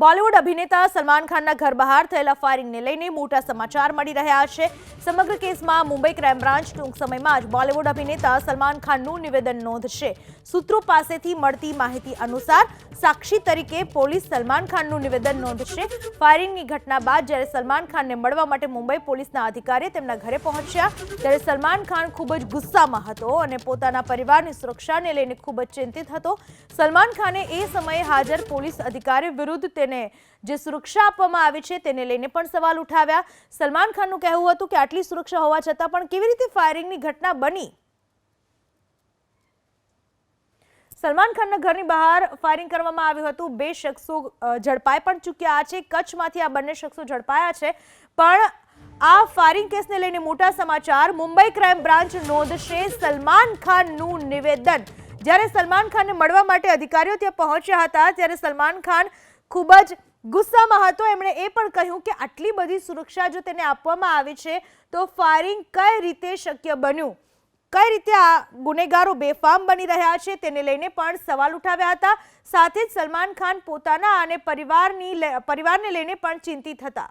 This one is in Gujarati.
બોલિવૂડ અભિનેતા સલમાન ખાનના ઘર બહાર થયેલા ફાયરિંગને લઈને મોટા સમાચાર મળી રહ્યા છે. સમગ્ર કેસમાં મુંબઈ ક્રાઇમ બ્રાન્ચ ટૂંક સમયમાં જ બોલિવૂડ અભિનેતા સલમાન ખાનનું નિવેદન નોંધશે. સૂત્રો પાસેથી મળતી માહિતી અનુસાર સાક્ષી તરીકે પોલીસ સલમાન ખાનનું નિવેદન નોંધશે. ફાયરિંગની ઘટના બાદ જ્યારે સલમાન ખાનને મળવા માટે મુંબઈ પોલીસના અધિકારી તેમના ઘરે પહોંચ્યા, ત્યારે સલમાન ખાન ખૂબ જ ગુસ્સામાં હતો અને પોતાના પરિવારની સુરક્ષાને લઈને ખૂબ જ ચિંતિત હતો. સલમાન ખાને એ સમયે હાજર પોલીસ અધિકારી વિરુદ્ધ તેને જે સુરક્ષા આપવામાં આવી છે તેને લઈને પણ સવાલ ઉઠાવ્યા. સલમાન ખાનનું કહેવું હતું કે આટલી સુરક્ષા હોવા છતાં પણ કેવી રીતે ફાયરિંગની ઘટના બની? સલમાન ખાનના ઘરની બહાર ફાયરિંગ કરવામાં આવ્યું હતું. બે શખ્સો ઝડપાઈ પણ ચૂક્યા છે. કચ્છમાંથી આ બંને શખ્સો ઝડપાયા છે. પણ આ ફાયરિંગ કેસને લઈને મોટા સમાચાર. મુંબઈ ક્રાઇમ બ્રાન્ચ નોંધશે સલમાન ખાનનું નિવેદન. જ્યારે સલમાન ખાનને મળવા માટે અધિકારીઓ ત્યાં પહોંચ્યા હતા, ત્યારે સલમાન ખાન ખૂબ જ ગુસ્સામાં હતો. એમણે એ પણ કહ્યું કે આટલી બધી સુરક્ષા જો તેને આપવામાં આવી છે, તો ફાયરિંગ કઈ રીતે શક્ય બન્યું? કઈ રીતે આ ગુનેગારો બેફામ બની રહ્યા છે તેને લઈને પણ સવાલ ઉઠાવ્યા હતા. સાથે જ સલમાન ખાન પોતાના અને પરિવારની પરિવારને લઈને પણ ચિંતિત હતા.